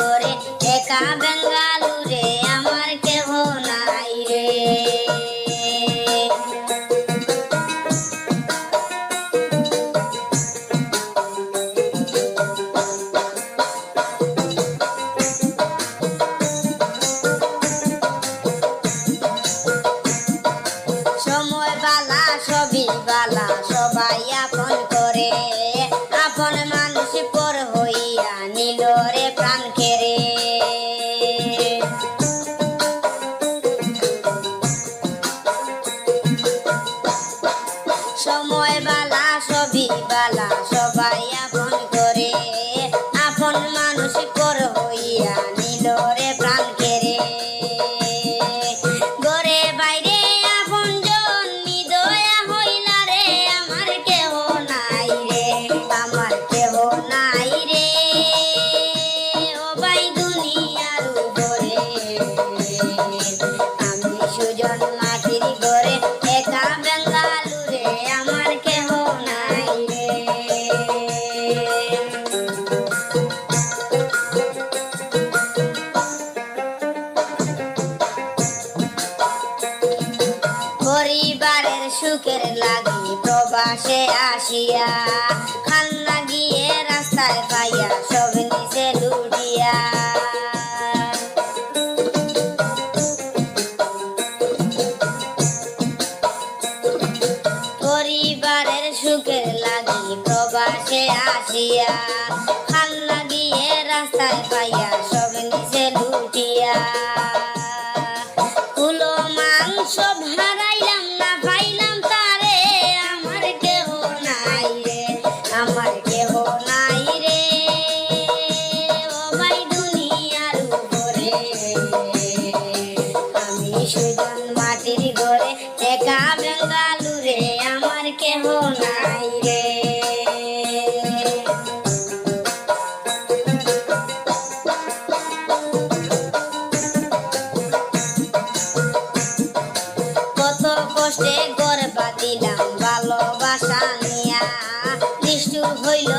ঘরে একা বেঙ্গালুরে আমার কেহ নাই রে। সময় বালা সবই বালা সবাই আপন করে। সবই পরিবারের সুখের লাগি প্রবাসে আসিয়া খান্না গিয়ে রাস্তায় পাইয়া সব নিচে লুটিয়া। পরিবারের সুখের লাগি প্রবাসে আসিয়া খান্না গিয়ে রাস্তায় পাইয়া সব নিচে লুটিয়া। কুলো মাংস আমার কেহ নাই রে। কষ্টে গড় বাঁধিলাম ভালোবাসা নিয়া নিষ্ঠুর হইল